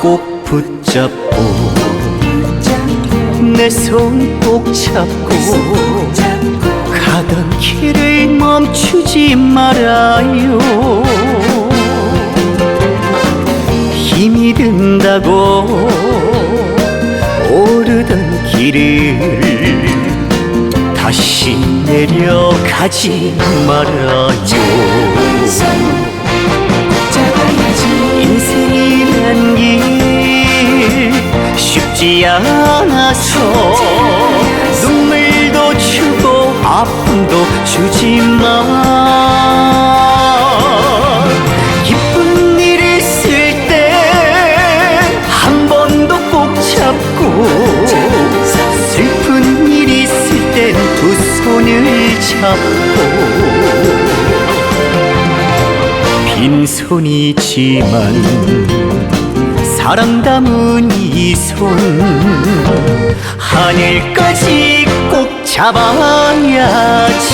꼭 붙잡고 내 손 꼭 잡고 가던 길을 멈추지 말아요. 힘이 든다고 오르던 길을 다시 내려가지 말아요. 인생이란 길 쉽지 않아서 주지만 기쁜 일 있을 때 한 번 더 꼭 잡고 슬픈 일 있을 땐 두 손을 잡고 빈손이지만 사랑 담은 이 손. 하늘까지 꼭 잡아야지.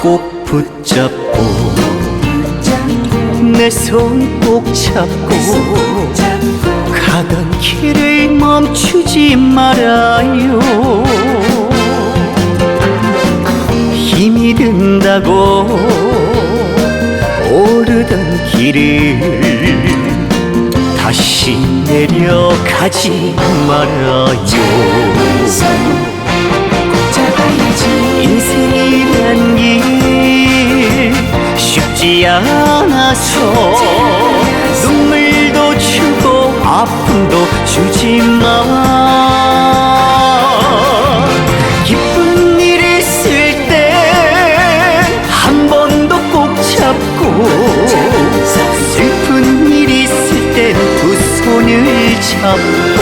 꼭 붙잡고 내 손꼭 잡고 가던 길을 멈추지 말아요. 힘이 든다고 오르던 길을 다시 내려가지 말아요. 인생이란 길 쉽지 않아서. 눈물도 주고 아픔도 주지만 기쁜 일 있을 때 한 번 더 꼭 잡고 슬픈 일 있을 땐 두 손을 잡고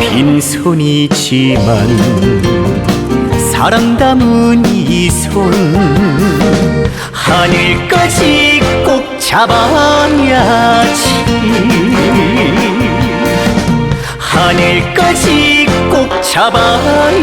빈손이지만 사랑 담은 이 손. 하늘까지 꼭 잡아야지. 하늘까지 꼭 잡아야지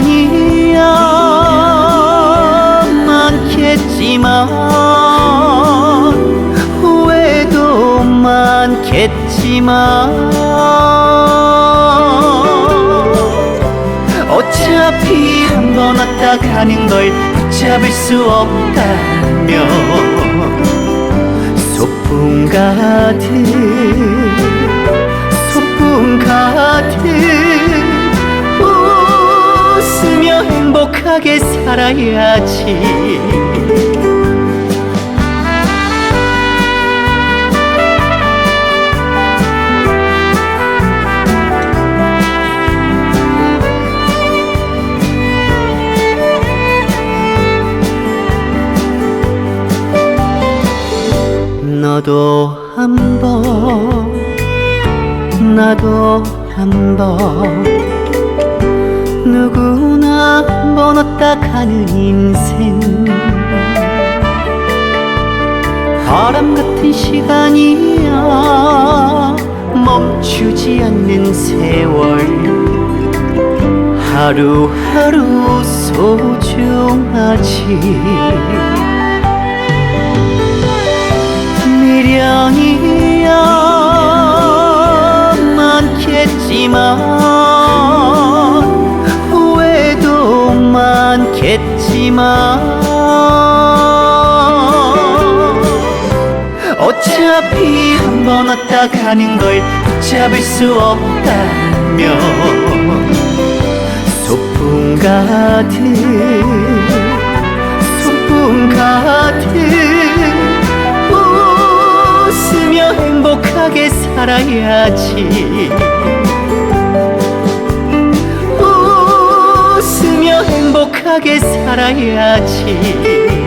미련이야 많겠지만 후회도 많겠지만 어차피 한 번 왔다 가는 걸 붙잡을 수 없다면 소풍 가듯 행복하게 살아야지. 너도 한번 나도 한번 누구나 한번 왔다 가는 인생. 바람 같은 시간이야. 멈추지 않는 세월. 하루하루 소중하지. 미련이야. 많겠지만 많겠지만 어차피 한 번 왔다 가는 걸 붙잡을 수 없다면 소풍 가득 소풍 가득 웃으며 행복하게 살아야지 행복하게 살아야지